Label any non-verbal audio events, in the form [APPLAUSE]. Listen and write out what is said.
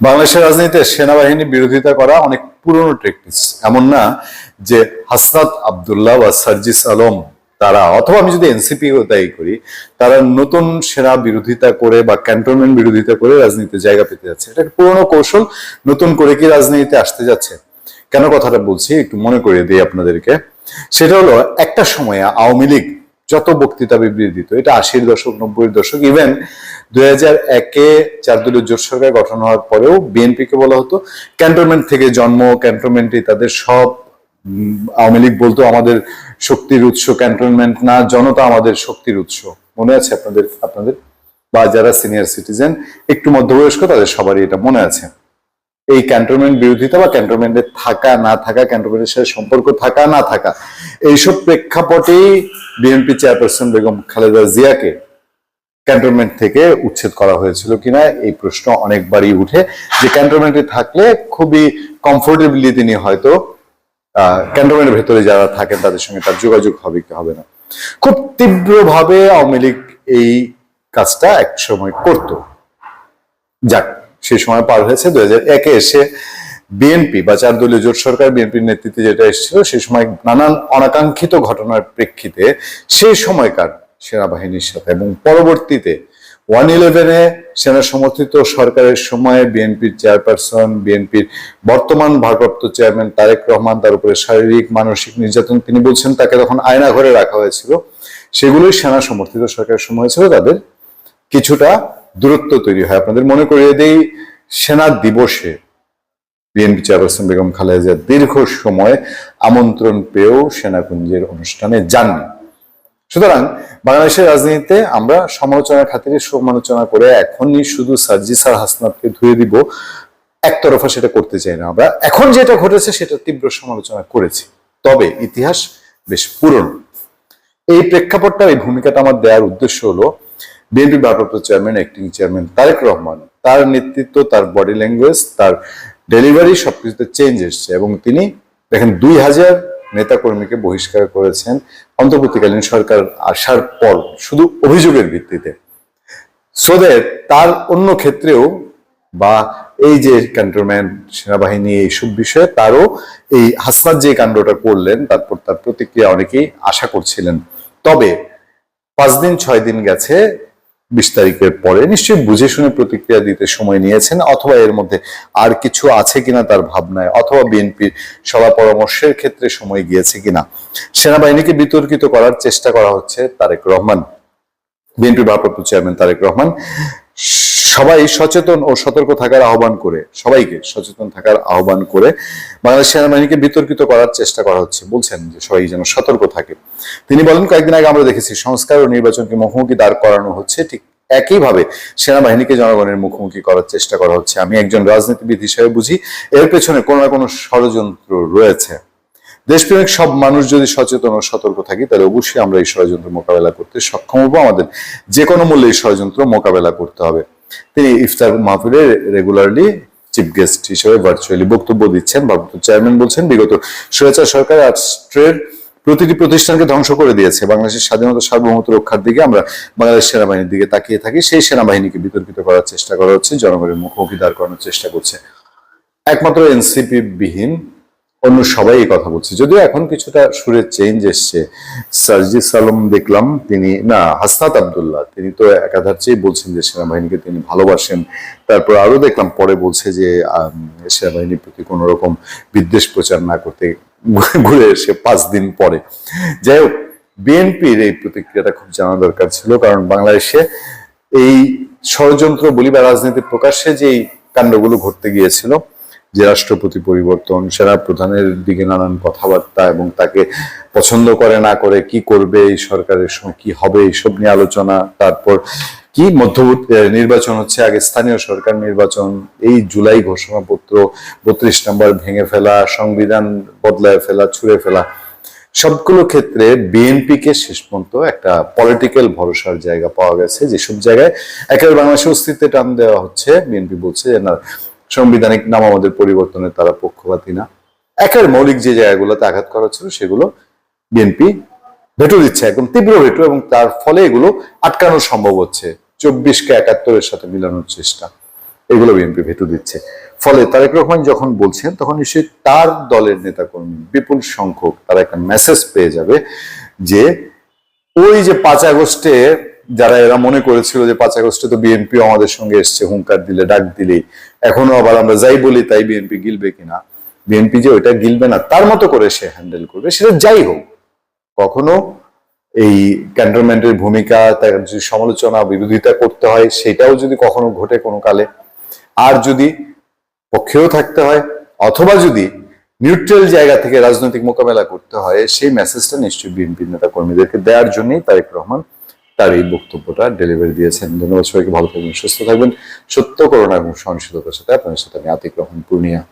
বাংলাদেশের রাজনীতিতে সেনাবাহিনী বিরোধিতা করা অনেক পুরনো টেকনিক্স এমন না যে হাসনাত আবদুল্লাহ বা সার্জিস আলম তারা, অথবা আমি যদি এনসিপি দায়ী করি, তারা নতুন সেনা বিরোধিতা করে বা ক্যান্টনমেন্ট বিরোধিতা করে রাজনীতিতে জায়গা পেতে যাচ্ছে। এটা একটা পুরনো কৌশল, নতুন করে কি রাজনীতিতে আসতে যাচ্ছে? কেন কথাটা বলছি? একটু মনে করিয়ে দিই আপনাদেরকে। সেটা হলো, একটা সময়ে আওয়ামী লীগ যত বক্তৃতা বিবৃতি দিত, এটা আশির দশক, নব্বইয়ের দশক ইভেন দুই হাজার একে চার দলীয় জোট সরকার গঠন হওয়ার পরেও বিএনপিকে বলা হতো ক্যান্টনমেন্ট থেকে জন্ম ক্যান্টনমেন্টই তাদের সব আওয়ামী লীগ বলতো আমাদের শক্তির উৎস ক্যান্টনমেন্ট না, জনতা আমাদের শক্তির উৎস। মনে আছে আপনাদের আপনাদের? বা যারা সিনিয়র সিটিজেন একটু মধ্যবয়স্ক, তাদের সবারই এটা মনে আছে। এই ক্যান্টনমেন্ট বিরোধিতা বা ক্যান্টনমেন্টে থাকা, না থাকা ক্যান্টনমেন্টের সাথে সম্পর্ক থাকা, না থাকা এইসব প্রেক্ষাপটেই বিএনপি চেয়ারপারসন বেগম খালেদা জিয়াকে ক্যান্টনমেন্ট থেকে উচ্ছেদ করা হয়েছিল কিনা এই প্রশ্ন অনেকবারই উঠে। যে ক্যান্টনমেন্টে থাকলে খুবই কমফোর্টেবলি তিনি হয়তো ক্যান্টনমেন্টের ভেতরে যারা থাকেন তাদের সঙ্গে তার যোগাযোগ হবে কি হবে না। খুব তীব্রভাবে আওয়ামী লীগ এই কাজটা এক সময় করতো। যাক সেই সময় পার হয়েছে। দুই হাজার একে এসে বিএনপি বা চার দলীয় জোট সরকার বিএনপির নেতৃত্বে যেটা এসেছিল সেই সময় নানান অনাকাঙ্ক্ষিত ঘটনার প্রেক্ষিতে সেই সময়কার সেনাবাহিনীর সাথে এবং পরবর্তীতে ওয়ান ইলেভেনে সেনা সমর্থিত সরকারের সময়ে বিএনপির চেয়ারপারসন, বিএনপির বর্তমান ভারপ্রাপ্ত চেয়ারম্যান তারেক রহমান, তার উপরে শারীরিক, মানসিক নির্যাতন তিনি বলছেন তাকে তখন আয়না ঘরে রাখা হয়েছিল। সেগুলোই সেনা সমর্থিত সরকারের সময় ছিল, তাদের কিছুটা দূরত্ব তৈরি হয়। আপনাদের মনে করিয়ে দেই, সেনা দিবসে বিএনপি চেয়ারপারসন বেগম খালেদা দীর্ঘ সময় আমন্ত্রণ পেয়েও সেনাকুঞ্জের অনুষ্ঠানে যাননি। সুতরাং বাংলাদেশের রাজনীতিতে আমরা সমালোচনার খাতিরে সমালোচনা করে এখনই শুধু সার্জিস আর হাসনাতকে ধুয়ে দিব, একতরফা সেটা করতে চাই না আমরা। এখন যেটা ঘটেছে সেটা তীব্র সমালোচনা করেছি। তবে ইতিহাস বেশ পুরনো। এই প্রেক্ষাপটটা, এই ভূমিকাটা আমার দেওয়ার উদ্দেশ্য হলো বিএনপি ভারপ্রাপ্ত chairman acting chairman Tarique Rahman. তার নেতৃত্ব, তার বডি ল্যাঙ্গুয়েজ তার ডেলিভারি সবকিছুতে চেঞ্জ এসছে এবং তিনি দেখেন দুই হাজার নেতাকর্মীকে বহিষ্কার করেছেন। অন্তর্বর্তীকালীন সরকার আসার পর শুধু অভিযোগের ভিত্তিতে। সোদের তার অন্য ক্ষেত্রেও বা এই যে ক্যান্টনমেন্ট সেনাবাহিনী, এইসব বিষয়ে তারও এই হাসনাত যে কাণ্ডটা করলেন, তারপর তার প্রতিক্রিয়া অনেকেই আশা করছিলেন। তবে পাঁচ দিন, ছয় দিন গেছে বিশ তারিখের পরে। নিশ্চয়ই বুঝে শুনে প্রতিক্রিয়া দিতে সময় নিয়েছেন, অথবা এর মধ্যে আর কিছু আছে কিনা তার ভাবনায়, অথবা বিএনপির সভা পরামর্শের ক্ষেত্রে সময় গিয়েছে কিনা। সেনাবাহিনীকে বিতর্কিত করার চেষ্টা করা হচ্ছে তারেক রহমান। বিএনপি ভারপ্রাপ্ত চেয়ারম্যান তারেক রহমান সবাই সচেতন ও সতর্ক থাকার আহ্বান করে, সবাইকে সচেতন থাকার আহ্বান করে বাংলাদেশ সেনাবাহিনীকে বিতর্কিত করার চেষ্টা করা হচ্ছে। বলছেন যে সবাই যেন সতর্ক থাকে। তিনি বলেন, কয়েকদিন আগে আমরা দেখেছি সংস্কার ও নির্বাচনকে মুখোমুখি দাঁড় করানো হচ্ছে। ঠিক একইভাবে সেনাবাহিনীকে জনগণের মুখোমুখি করার চেষ্টা করা হচ্ছে। আমি একজন রাজনীতিবিদ হিসেবে বুঝি, এর পেছনে কোনো না কোনো ষড়যন্ত্র রয়েছে। দেশপ্রেমিক সব মানুষ যদি সচেতন ও সতর্ক থাকি, তাহলে অবশ্যই আমরা এই ষড়যন্ত্র মোকাবেলা করতে সক্ষম হব। আমাদের যে কোনো মূল্যে এই ষড়যন্ত্র মোকাবেলা করতে হবে। তিনি ইফতার মাহফিলে রেগুলারলি চিফ গেস্ট হিসেবে ভার্চুয়ালি বক্তব্য দিচ্ছেন। ভারপ্রাপ্ত চেয়ারম্যান বলছেন, বিগত স্বৈরাচার সরকার রাষ্ট্রের প্রতিটি প্রতিষ্ঠানকে ধ্বংস করে দিয়েছে। বাংলাদেশের স্বাধীনতা সার্বভৌমত্ব রক্ষার দিকে আমরা বাংলাদেশ সেনাবাহিনীর দিকে তাকিয়ে থাকি। সেই সেনাবাহিনীকে বিতর্কিত করার চেষ্টা করা হচ্ছে, জনগণের মুখোমুখি দাঁড় করানোর চেষ্টা করছে। একমাত্র এনসিপি বিহীন অন্য সবাই এই কথা বলছে। যদিও এখন কিছুটা সুরের চেঞ্জ এসছে। সার্জিস সালম দেখলাম, তিনি, না, হাসনাত আবদুল্লাহ, তিনি তো একাধার চেয়ে বলছেন যে সেনাবাহিনীকে তিনি ভালোবাসেন। তারপর আরও দেখলাম, পরে বলছে যে সেনাবাহিনীর প্রতি কোনো রকম বিদ্বেষ প্রচার না করতে [LAUGHS] ঘুরে এসে পাঁচ দিন পরে। যাই হোক, বিএনপির এই প্রতিক্রিয়াটা খুব জানা দরকার ছিল, কারণ বাংলাদেশে এই ষড়যন্ত্র বলি বা রাজনীতি প্রকাশ্যে যে এই কাণ্ডগুলো ঘটতে গিয়েছিল যে রাষ্ট্রপতি পরিবর্তন সেনা প্রধানের দিকে নানান কথাবার্তা এবং তাকে পছন্দ করে, না করে, কি করবে, এই সরকারের সময় কি হবে, এইসব নিয়ে আলোচনা, তারপর কি মধ্যবর্তী নির্বাচন হচ্ছে, আগে স্থানীয় সরকার নির্বাচন, এই জুলাই ঘোষণাপত্র, বত্রিশ নম্বর ভেঙে ফেলা, সংবিধান বদলায় ফেলা, ছুঁড়ে ফেলা, সবগুলো ক্ষেত্রে বিএনপি কে শেষ পর্যন্ত একটা পলিটিক্যাল ভরসার জায়গা পাওয়া গেছে, যেসব জায়গায় একেবারে বাংলাদেশের অস্তিত্বে টান দেওয়া হচ্ছে, বিএনপি বলছে যে, না সাংবিধানিক নাম আমাদের পরিবর্তনের তারা পক্ষপাতী না। একের মৌলিক যে জায়গাগুলোতে আঘাত করা ছিল সেগুলো বিএনপি ভেটো দিচ্ছে, একদম তীব্র ভেটো এবং তার ফলে এগুলো আটকানো সম্ভব হচ্ছে। চব্বিশকে একাত্তরের সাথে মিলানোর চেষ্টা, এগুলো বিএনপি ভেতু দিচ্ছে। ফলে তারেক রহমান যখন বলছেন, তখন নিশ্চয়ই তার দলের নেতাকর্মী বিপুল সংখ্যক তারা একটা মেসেজ পেয়ে যাবে যে, ওই যে পাঁচ আগস্টে যারা এরা মনে করেছিল যে পাঁচ আগস্টে তো বিএনপি আমাদের সঙ্গে এসছে, হুঙ্কার দিলে, ডাক দিলে। এখনও আবার আমরা যাই বলি তাই বিএনপি গিলবে কিনা? বিএনপি যে ওইটা গিলবে না, তার মতো করে সে হ্যান্ডেল করবে, সেটা যাই হোক। কখনো এই ক্যান্টনমেন্টের ভূমিকা, তার যদি সমালোচনা, বিরোধিতা করতে হয়, সেটাও যদি কখনো ঘটে কোনো কালে। আর যদি পক্ষেও থাকতে হয়, অথবা যদি নিউট্রাল জায়গা থেকে রাজনৈতিক মোকাবেলা করতে হয়, সেই মেসেজটা নিশ্চয়ই বিএনপি নেতা কর্মীদেরকে দেওয়ার জন্যই তারেক রহমান তার এই বক্তব্যটা ডেলিভারি দিয়েছেন। ধন্যবাদ সবাইকে, ভালো থাকবেন, সুস্থ থাকবেন। সত্য করোনা এবং সহনশীলতার সাথে আপনাদের সাথে আমি আতিক রহমান, পূর্ণিয়া।